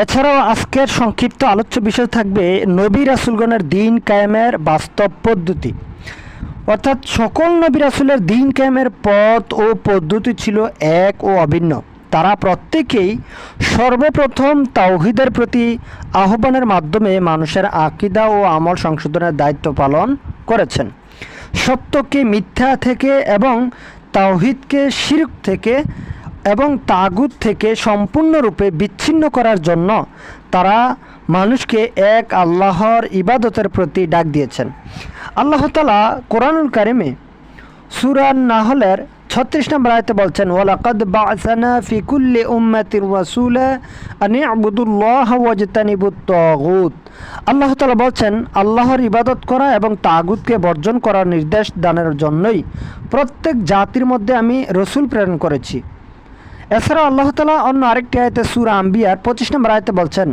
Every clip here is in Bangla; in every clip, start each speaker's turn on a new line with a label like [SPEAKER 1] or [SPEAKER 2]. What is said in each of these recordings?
[SPEAKER 1] এছাড়াও আজকের সংক্ষিপ্ত আলোচ্য বিষয় থাকবে নবী রাসুলগণের দিন কায়েমের বাস্তব পদ্ধতি। অর্থাৎ সকল নবী রাসুলের দিন কায়েমের পথ ও পদ্ধতি ছিল এক ও অভিন্ন। তারা প্রত্যেকেই সর্বপ্রথম তাওহিদের প্রতি আহ্বানের মাধ্যমে মানুষের আকিদা ও আমল সংশোধনের দায়িত্ব পালন করেছেন। সত্যকে মিথ্যা থেকে এবং তাওহিদকে শিরক থেকে এবং তাগুত থেকে সম্পূর্ণরূপে বিচ্ছিন্ন করার জন্য তারা মানুষকে এক আল্লাহর ইবাদতের প্রতি ডাক দিয়েছেন। আল্লাহ তালা কোরআনুল কারিমে সুরান নাহলের ছত্রিশ নম্বর আয়তে বলছেন, ওয়ালাকাদ বাসানা ফি কুল্লি উম্মাতির রাসূলা আন ইবুদুল্লাহ ওয়াজতানিবুত তাগুত আল্লাহ তাআলা বলছেন, আল্লাহর ইবাদত করা এবং তাগুতকে বর্জন করার নির্দেশ দানের জন্যই প্রত্যেক জাতির মধ্যে আমি রসুল প্রেরণ করেছি। এছাড়াও আল্লাহ তালা অন্য আরেকটি আয়তে সুরা আম্বিয়ার পঁচিশ নম্বর আয়তে বলছেন,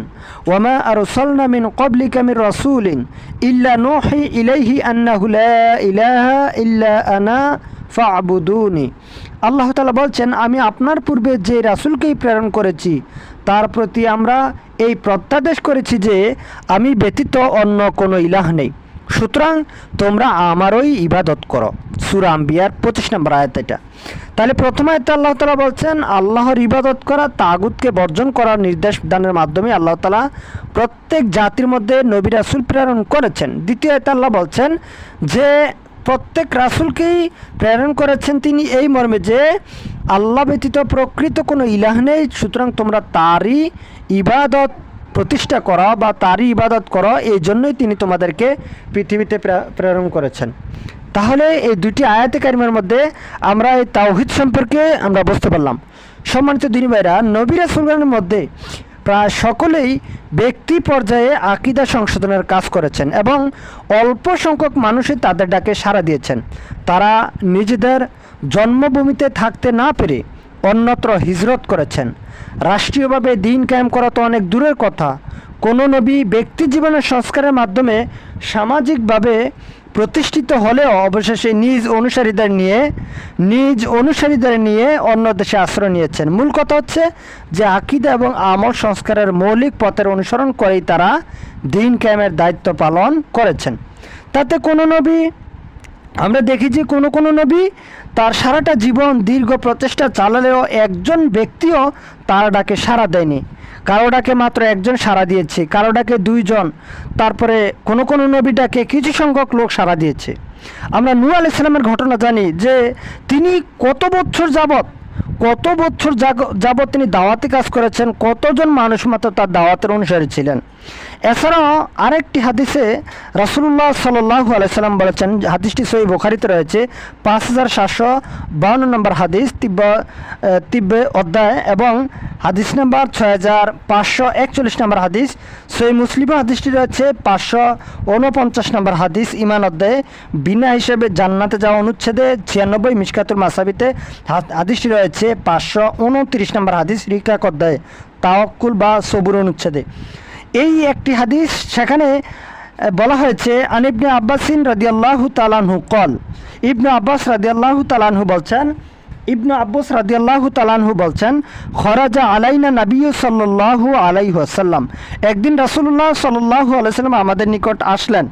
[SPEAKER 1] ওয়ামা আর রসলনা মিন কবলিকা মির রসুলিন ইল্লা নোহি ইলাইহি আন্নাহু লা ইলাহা ইল্লা আনা ফাবুদুনি। আল্লাহ তালা বলছেন, আমি আপনার পূর্বে যে রাসুলকেই প্রেরণ করেছি, তার প্রতি আমরা এই প্রত্যাদেশ করেছি যে আমি ব্যতীত অন্য কোনো ইলাহ নেই। সুতরাং তোমরা আমারই ইবাদত করো। সুরা আম্বিয়ার পঁচিশ নম্বর আয়াত এটা। তাহলে প্রথম আয়তে আল্লাহ তালা বলছেন, আল্লাহর ইবাদত করা তাগুতকে বর্জন করার নির্দেশ দানের মাধ্যমে আল্লাহ তালা প্রত্যেক জাতির মধ্যে নবী রাসুল প্রেরণ করেছেন। দ্বিতীয় আয়তে আল্লাহ বলছেন যে, প্রত্যেক রাসুলকেই প্রেরণ করেছেন তিনি এই মর্মে যে, আল্লাহ ব্যতীত প্রকৃত কোনো ইলাহ নেই, সুতরাং তোমরা তারই ইবাদত প্রতিষ্ঠা করা বা তারই ইবাদত করো, এই জন্যই তিনি তোমাদেরকে পৃথিবীতে প্রেরণ করেছেন। তাহলে এই দুটি আয়াতে কারিমের মধ্যে আমরা এই তাওহিদ সম্পর্কে আমরা বুঝতে পারলাম। সম্মানিত দিনী ভাইরা নবীরা সুলগানের মধ্যে প্রায় সকলেই ব্যক্তি পর্যায়ে আকিদা সংশোধনের কাজ করেছেন এবং অল্প সংখ্যক মানুষই তাদের ডাকে সাড়া দিয়েছেন। তারা নিজেদের জন্মভূমিতে থাকতে না পেরে অন্যত্র হিজরত করেছেন। রাষ্ট্রীয়ভাবে দিন কায়েম করা তো অনেক দূরের কথা। কোনো নবী ব্যক্তি জীবনের সংস্কারের মাধ্যমে সামাজিকভাবে প্রতিষ্ঠিত হলেও অবশেষে নিজ অনুসারীদের নিয়ে, নিজ অনুসারীদের নিয়ে অন্য দেশে আশ্রয় নিয়েছেন। মূল কথা হচ্ছে যে আকিদা এবং আমল সংস্কারের মৌলিক পথের অনুসরণ করেই তারা দিন কায়েমের দায়িত্ব পালন করেছেন। তাতে কোনো নবী আমরা দেখি যে কোনো কোনো নবী তার সারাটা জীবন দীর্ঘ প্রচেষ্টা চালালেও একজন ব্যক্তিও তার ডাকে সাড়া দেয়নি। কারও ডাকে মাত্র একজন সাড়া দিয়েছে, কারও ডাকে দুইজন। তারপরে কোনো কোনো নবী ডাকে কিছু সংখ্যক লোক সাড়া দিয়েছে। আমরা নূর আল ইসলামের ঘটনা জানি যে তিনি কত বছর যাবত কত বছর যাবত তিনি দাওয়াতি কাজ করেছেন, কতজন মানুষ মাত্র তার দাওয়াতের অনুসারী ছিলেন। এছাড়াও আরেকটি হাদিসে রাসুল্লাহ সাল্লাহ আলাইসাল্লাম বলেছেন, হাদিসটি সই বোখারিতে রয়েছে, পাঁচ হাজার সাতশো বাউন্ন নম্বর হাদিস, তিব্ব তিব্বে অধ্যায় এবং হাদিস নাম্বার ছয় হাজার পাঁচশো একচল্লিশ নম্বর হাদিস। সই মুসলিম হাদিসটি রয়েছে, পাঁচশো উনপঞ্চাশ নম্বর হাদিস ইমান অধ্যায়ে, বিনা হিসেবে জান্নাতে যাওয়া অনুচ্ছেদে ছিয়ানব্বই মিসকাতুল মাসাবিতে হাদিসটি রয়েছে, পাঁচশো উনত্রিশ নম্বর হাদিস, রিকাক অধ্যায়ে, তাওয়াক্কুল বা সবুর অনুচ্ছেদে। এই একটি হাদিস সেখানে বলা হয়েছে আনিবনে আব্বাসিন রাদিয়াল্লাহু তালানহু কল ইবনু আব্বাস রাদিয়াল্লাহু তালানহু বলছেন, ইবনু আব্বাস রাদিয়াল্লাহু তালানহু বলছেন, খরাজা আলাইনা নাবিয়ু সাল্লাল্লাহু আলাইহি ওয়াসাল্লাম। একদিন রাসূলুল্লাহ সাল্লাল্লাহু আলাইহি সাল্লাম আমাদের নিকট আসলেন।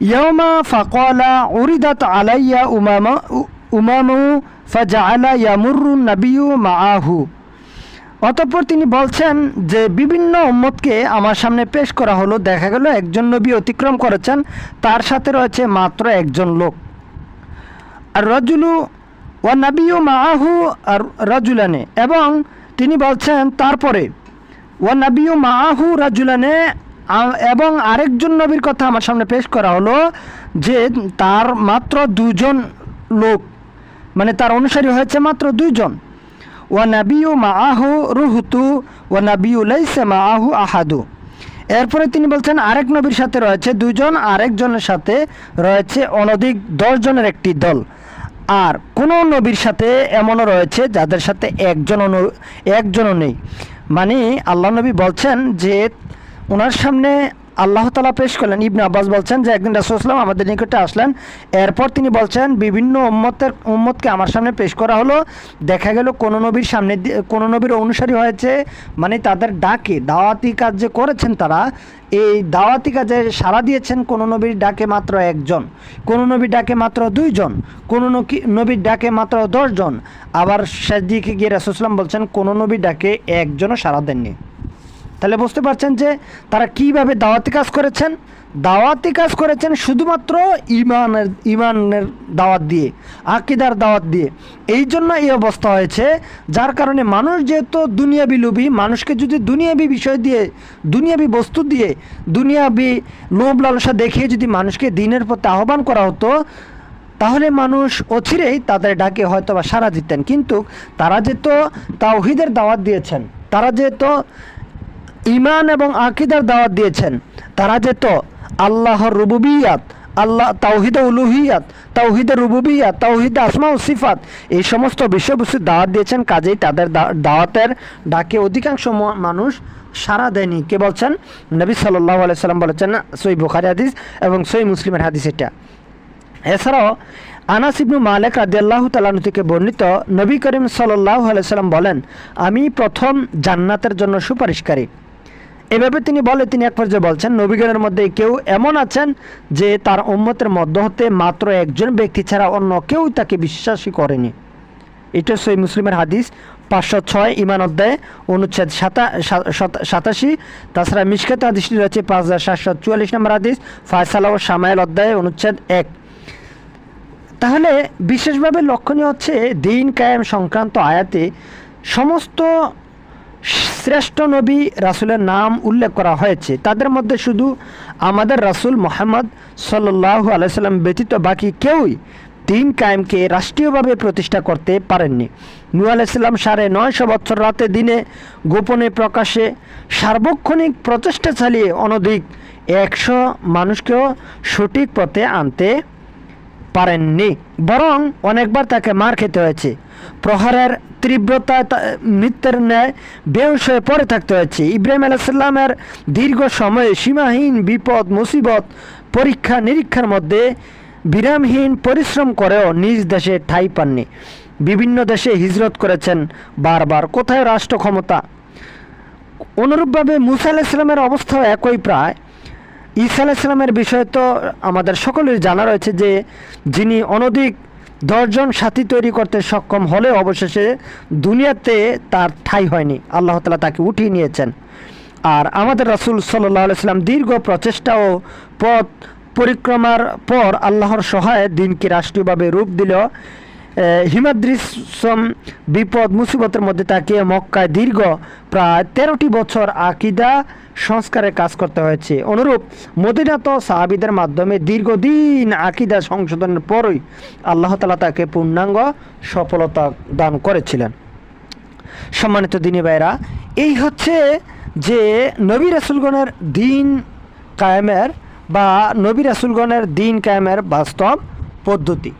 [SPEAKER 1] ইয়মা ফাকলা উরিদাত আলাইয়া উমামা, উমামু ফাজাআলা ইয়ামুরু নাবিয়ু মাআহু। অতঃপর তিনি বলছেন যে বিভিন্ন উম্মতকে আমার সামনে পেশ করা হলো। দেখা গেল একজন নবী অতিক্রম করেছেন, তার সাথে রয়েছে মাত্র একজন লোক। আর রজুলু ও নাবিউ মাহু আর রাজুলানে। এবং তিনি বলছেন, তারপরে ও নাবিউ মাহু রাজুলানে এবং আরেকজন নবীর কথা আমার সামনে পেশ করা হলো, যে তার মাত্র দুজন লোক। মানে তার অনুসারী হয়েছে মাত্র দুইজন। ও নাবিউ মাহু রুহুতু ও নাবিউ লাইসে মাহু আহাদু এরপরে তিনি বলছেন, আরেক নবীর সাথে রয়েছে দুজন, আরেকজনের সাথে রয়েছে অনধিক দশ জনের একটি দল। আর কোনো নবীর সাথে এমনও রয়েছে যাদের সাথে একজন অনু- একজনও নেই। মানে আল্লাহ নবী বলছেন যে ওনার সামনে আল্লাহ তালা পেশ করলেন, ইবনে আব্বাস বলছেন যে, একদিন রাসুলাম আমাদের নিকটে আসলেন। এরপর তিনি বলছেন, বিভিন্ন উম্মতের, উম্মতকে আমার সামনে পেশ করা হলো। দেখা গেল কোনো নবীর সামনে কোনো নবীর অনুসারী হয়েছে মানে তাদের ডাকে, দাওয়াতি কাজ যে করেছেন তারা। এই দাওয়াতি কাজে সাড়া দিয়েছেন কোনো নবীর ডাকে মাত্র একজন, কোনো নবীর ডাকে মাত্র দুইজন, কোনো নবীর ডাকে মাত্র দশজন। আবার শেষ দিকে গিয়ে রাসুসলাম বলছেন, কোনো নবীর ডাকে একজনও সাড়া দেননি। তাহলে বুঝতে পারছেন যে তারা কীভাবে দাওয়াতি কাজ করেছেন? দাওয়াতি কাজ করেছেন শুধুমাত্র ইমানের ইমানের দাওয়াত দিয়ে, আকিদার দাওয়াত দিয়ে। এই জন্য এই অবস্থা হয়েছে, যার কারণে মানুষ যেহেতু দুনিয়াবি লোভী, মানুষকে যদি দুনিয়াবি বিষয় দিয়ে, দুনিয়াবি বস্তু দিয়ে, দুনিয়াবি লোভ লালসা দেখিয়ে যদি মানুষকে দিনের প্রতি আহ্বান করা হতো, তাহলে মানুষ অচিরেই তাদের ডাকে হয়তো বা সাড়া দিতেন। কিন্তু তারা যেহেতু তাওহিদের দাওয়াত দিয়েছেন, তারা যে তো ইমান এবং আকিদার দাওয়াত দিয়েছেন। তারা যেত আল্লাহর রুবুবিয়াত, আল্লাহ তাওহিদে উলুহিয়াত, তাওহিদে রুবুবিয়াত, তাওহিদে আসমা ও সিফাত, এই সমস্ত বিষয়বস্তুর দাওয়াত দিয়েছেন। কাজেই তাদের দাওয়াতের ডাকে অধিকাংশ মানুষ সারা দেয়নি। কে বলছেন? নবী সাল্লাহ আলাইসাল্লাম বলেছেন, সই বুখারি হাদিস এবং সই মুসলিমের হাদিস এটা। এছাড়াও আনাস ইবনু মালিক রাদিয়াল্লাহু তাআলা থেকে বর্ণিত নবী করিম সাল্লাল্লাহু আলাইহি সাল্লাম বলেন, আমি প্রথম জান্নাতের জন্য সুপারিশকারী। এভাবে তিনি বলে, তিনি এক পর্যায়ে বলছেন নবীগণের মধ্যে কেউ এমন আছেন যে তার উম্মতের মধ্য হতে মাত্র একজন ব্যক্তি ছাড়া অন্য কেউ তাকে বিশ্বাসই করেনি। এটা সই মুসলিমের হাদিস, পাঁচশো ছয় ইমান অধ্যায়, অনুচ্ছেদ সাতা সাতাশি। তাছাড়া মিসকাত হাদিসটি রয়েছে পাঁচ হাজার সাতশো চুয়াল্লিশ নম্বর হাদিস, ফায়সালা ও সামাইল অধ্যায়, অনুচ্ছেদ এক। তাহলে বিশেষভাবে লক্ষণীয় হচ্ছে দিন কায়েম সংক্রান্ত আয়াতে সমস্ত শ্রেষ্ঠ নবী রাসুলের নাম উল্লেখ করা হয়েছে। তাদের মধ্যে শুধু আমাদের রাসুল মোহাম্মদ সাল্লাহ আলাইসাল্লাম ব্যতীত বাকি কেউই দিন কায়েমকে রাষ্ট্রীয়ভাবে প্রতিষ্ঠা করতে পারেননি। নূ আলাইসাল্লাম সাড়ে নয়শো বছর রাতে দিনে গোপনে প্রকাশে সার্বক্ষণিক প্রচেষ্টা চালিয়ে অনধিক একশো মানুষকেও সঠিক পথে আনতে পারেননি। বরং অনেকবার তাকে মার খেতে হয়েছে। প্রহারের তীব্রতা মৃত্যুর ন্যায় বেউস হয়ে পড়ে থাকতে হয়েছে। ইব্রাহিম আলাইসাল্লামের দীর্ঘ সময়ে সীমাহীন বিপদ, মুসিবত, পরীক্ষা, নিরীক্ষার মধ্যে বিরামহীন পরিশ্রম করেও নিজ দেশে ঠাঁই পাননি। বিভিন্ন দেশে হিজরত করেছেন বারবার। কোথায় রাষ্ট্র ক্ষমতা অনুরূপভাবে মুসা আলাইসাল্লামের অবস্থাও একই প্রায়। ঈসা আলাইসাল্লামের বিষয়ে তো আমাদের সকলের জানা রয়েছে যে যিনি অনধিক দশজন সাথী তৈরি করতে সক্ষম হলেও অবশেষে দুনিয়াতে তার ঠাঁই হয়নি। আল্লাহ তালা তাকে উঠিয়ে নিয়েছেন। আর আমাদের রাসুল সাল্লাহ আলাইসাল্লাম দীর্ঘ প্রচেষ্টা ও পথ পরিক্রমার পর আল্লাহর সহায়ে দিনকে রাষ্ট্রীয়ভাবে রূপ দিল। হিমাদ্রিসম বিপদ মুসিবতের মধ্যে তাকে মক্কায় দীর্ঘ প্রায় তেরোটি বছর আকিদা সংস্কারের কাজ করতে হয়েছে। অনুরূপ মদিনাত সাহাবিদের মাধ্যমে দীর্ঘদিন আকিদা সংশোধনের পরই আল্লাহ তালা তাকে পূর্ণাঙ্গ সফলতা দান করেছিলেন। সম্মানিত দিনী ভাইরা এই হচ্ছে যে নবী রাসুলগণের দিন কায়েমের বা নবী রাসুলগণের দিন কায়েমের বাস্তব পদ্ধতি।